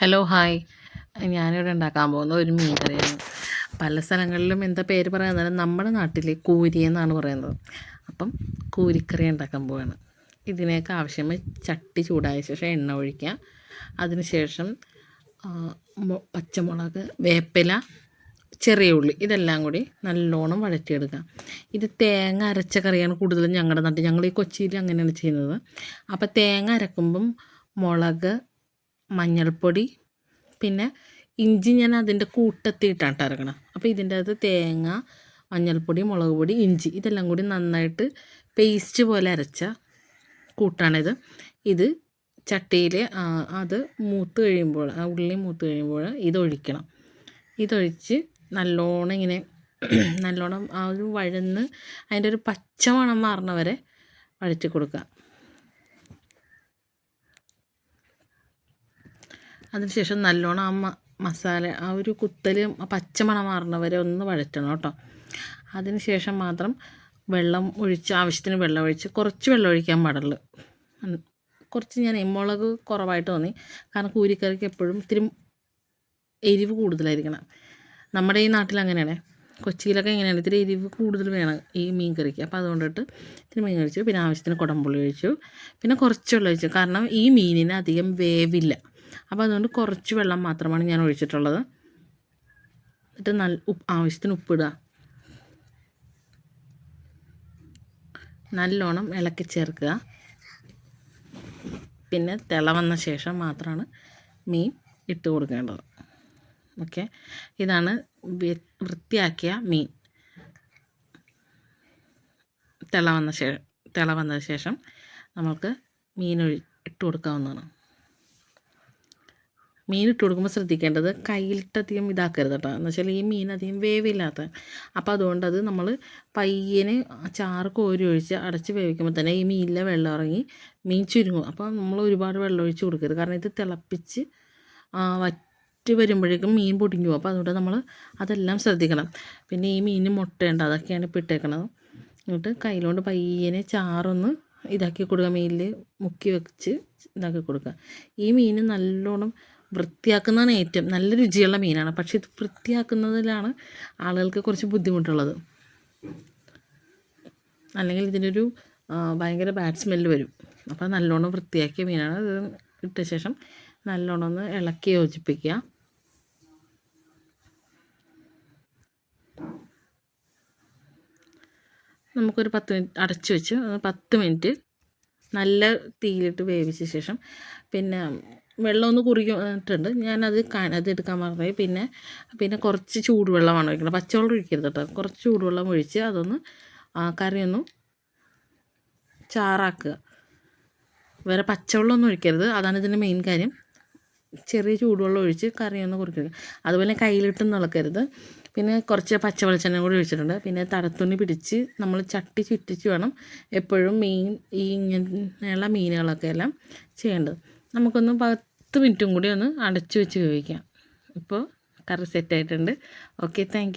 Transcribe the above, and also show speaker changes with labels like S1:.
S1: Hello hi ഞാനിവിടെ ഉണ്ടാക്കാൻ പോകുന്ന ഒരു മീൻ കറിയാണ്. പല സ്ഥലങ്ങളിലും എന്താ പേര് പറയുന്നത് നമ്മുടെ നാട്ടിൽ കൂരി എന്നാണ് പറയുന്നത്. അപ്പം കൂരിക്കറി ഉണ്ടാക്കാൻ പോവാണ്. ഇതിനേക്ക് ആവശ്യമായി ചട്ടി ചൂടായ ശേഷം എണ്ണ ഒഴിക്കുക. അതിനുശേഷം പച്ചമുളക് വേപ്പില ചെറിയ ഉള്ളി ഇതെല്ലാം കൂടി നല്ലോണം വഴറ്റിയെടുക്കുക. ഇത് തേങ്ങ അരച്ച കറിയാണ് കൂടുതലും ഞങ്ങളുടെ നാട്ടിൽ. ഞങ്ങൾ ഈ കൊച്ചിയിൽ അങ്ങനെയാണ് ചെയ്യുന്നത്. അപ്പോൾ തേങ്ങ അരക്കുമ്പം മുളക് മഞ്ഞൾപ്പൊടി പിന്നെ ഇഞ്ചി ഞാൻ അതിന്റെ കൂട്ടത്തിയിട്ടാണ് ഇറക്കണം അപ്പോൾ ഇതിന്റെ അകത്ത് തേങ്ങ മഞ്ഞൾപ്പൊടി മുളക് പൊടി ഇഞ്ചി ഇതെല്ലാം കൂടി നന്നായിട്ട് പേസ്റ്റ് പോലെ അരച്ച കൂട്ടാണിത്. ഇത് ചട്ടിയിൽ അത് മൂത്ത് കഴിയുമ്പോൾ ആ ഉള്ളി മൂത്ത് കഴിയുമ്പോൾ ഇതൊഴിക്കണം ഇതൊഴിച്ച് നല്ലോണം ഇങ്ങനെ നല്ലോണം ആ ഒരു വഴന്ന് അതിന്റെ ഒരു പച്ചമണം മാറണ വരെ വഴറ്റി കൊടുക്കുക. അതിനുശേഷം നല്ലോണം ആ മസാല ആ ഒരു കുത്തൽ പച്ചമണം മാറുന്നവരെ ഒന്ന് വഴറ്റണം കേട്ടോ. അതിനുശേഷം മാത്രം വെള്ളം ഒഴിച്ച് ആവശ്യത്തിന് വെള്ളം ഒഴിച്ച് കുറച്ച് വെള്ളം ഒഴിക്കാൻ പാടുള്ളൂ. കുറച്ച് ഞാൻ മുളക് കുറവായിട്ട് തോന്നി. കാരണം കൂരിക്കറിക്ക് എപ്പോഴും ഇത്തിരി എരിവ് കൂടുതലായിരിക്കണം. നമ്മുടെ ഈ നാട്ടിൽ അങ്ങനെയാണ്. കൊച്ചിയിലൊക്കെ ഇങ്ങനെയാണ്. ഇത്തിരി എരിവ് കൂടുതൽ വേണം ഈ മീൻ കറിക്ക്. അപ്പോൾ അതുകൊണ്ടിട്ട് ഇത്തിരി മീൻ കഴിച്ചു പിന്നെ ആവശ്യത്തിന് കുടംപുള്ളി ഒഴിച്ചു. പിന്നെ കുറച്ച് വെള്ളം ഒഴിച്ചു. കാരണം ഈ മീനിന് അധികം വേവില്ല. അപ്പോൾ അതുകൊണ്ട് കുറച്ച് വെള്ളം മാത്രമാണ് ഞാൻ ഒഴിച്ചിട്ടുള്ളത്. എന്നിട്ട് നല്ല ഉപ്പ് ആവശ്യത്തിന് ഉപ്പിടുക നല്ലോണം ഇളക്കി ചേർക്കുക. പിന്നെ തിള വന്ന ശേഷം മാത്രമാണ് മീൻ ഇട്ട് കൊടുക്കേണ്ടത്. ഓക്കെ? ഇതാണ് വൃത്തിയാക്കിയ മീൻ. തിള വന്ന ശേഷം തിള വന്ന ശേഷം നമുക്ക് മീൻ ഇട്ട് കൊടുക്കാവുന്നതാണ്. മീൻ ഇട്ട് കൊടുക്കുമ്പോൾ ശ്രദ്ധിക്കേണ്ടത് കയ്യിലിട്ടധികം ഇതാക്കരുത് കേട്ടോ. എന്ന് വെച്ചാൽ ഈ മീൻ അധികം വേവില്ലാത്ത. അപ്പോൾ അതുകൊണ്ട് അത് നമ്മൾ പയ്യന് ചാറ് കോരി ഒഴിച്ച് അടച്ച് വേവിക്കുമ്പോൾ തന്നെ ഈ മീനിലെ വെള്ളം ഇറങ്ങി മീൻ ചുരുങ്ങും. അപ്പോൾ നമ്മൾ ഒരുപാട് വെള്ളം ഒഴിച്ച് കൊടുക്കരുത്. കാരണം ഇത് തിളപ്പിച്ച് വറ്റി വരുമ്പോഴേക്കും മീൻ പൊടിഞ്ഞു അപ്പോൾ അതുകൊണ്ട് നമ്മൾ അതെല്ലാം ശ്രദ്ധിക്കണം. പിന്നെ ഈ മീനിന് മുട്ടയുണ്ട് അതൊക്കെയാണ് ഇപ്പോൾ ഇട്ടേക്കണത്. എന്നിട്ട് കയ്യിലോണ്ട് പയ്യനെ ചാറൊന്ന് ഇതാക്കി കൊടുക്കുക. മീനിൽ മുക്കി വെച്ച് ഇതാക്കി കൊടുക്കുക. ഈ മീൻ നല്ലോണം വൃത്തിയാക്കുന്നതാണ് ഏറ്റവും നല്ല രുചിയുള്ള മീനാണ്. പക്ഷേ ഇത് വൃത്തിയാക്കുന്നതിലാണ് ആളുകൾക്ക് കുറച്ച് ബുദ്ധിമുട്ടുള്ളത്. അല്ലെങ്കിൽ ഇതിനൊരു ഭയങ്കര ബാഡ് സ്മെല്ല് വരും. അപ്പോൾ നല്ലോണം വൃത്തിയാക്കിയ മീനാണ്. ഇത് ഇട്ട ശേഷം നല്ലോണം ഒന്ന് ഇളക്കി യോജിപ്പിക്കുക. നമുക്കൊരു പത്ത് മിനിറ്റ് അടച്ചു വെച്ച് പത്ത് മിനിറ്റ് നല്ല തീയിലിട്ട് വേവിച്ച ശേഷം പിന്നെ വെള്ളം ഒന്ന് കുറിക്കിട്ടുണ്ട് ഞാനത് അത് എടുക്കാൻ മറന്നുപോയി. പിന്നെ പിന്നെ കുറച്ച് ചൂടുവെള്ളമാണ് ഒഴിക്കുന്നത് പച്ചവെള്ളം ഒഴിക്കരുത് കേട്ടോ. കുറച്ച് ചൂടുവെള്ളം ഒഴിച്ച് അതൊന്ന് കറിയൊന്ന് ചാറാക്കുക. വേറെ പച്ചവെള്ളമൊന്നും ഒഴിക്കരുത്. അതാണ് ഇതിന്റെ മെയിൻ കാര്യം. ചെറിയ ചൂടുവെള്ളം ഒഴിച്ച് കറിയൊന്ന് കുറിക്കുക. അതുപോലെ കയ്യിലിട്ട് ഇളക്കരുത് പിന്നെ കുറച്ച് പച്ചവെളിച്ചെണ്ണ കൂടി ഒഴിച്ചിട്ടുണ്ട്. പിന്നെ തടത്തുണി പിടിച്ച് നമ്മൾ ചട്ടി ചുറ്റിച്ച് വേണം എപ്പോഴും മീൻ ഈ ഇങ്ങനെയുള്ള മീനുകളൊക്കെ എല്ലാം ചെയ്യേണ്ടത്. നമുക്കൊന്ന് പത്ത് മിനിറ്റും കൂടി ഒന്ന് അടച്ചു വെച്ച് വേവിക്കാം. ഇപ്പോൾ കറി സെറ്റായിട്ടുണ്ട് ഓക്കെ താങ്ക്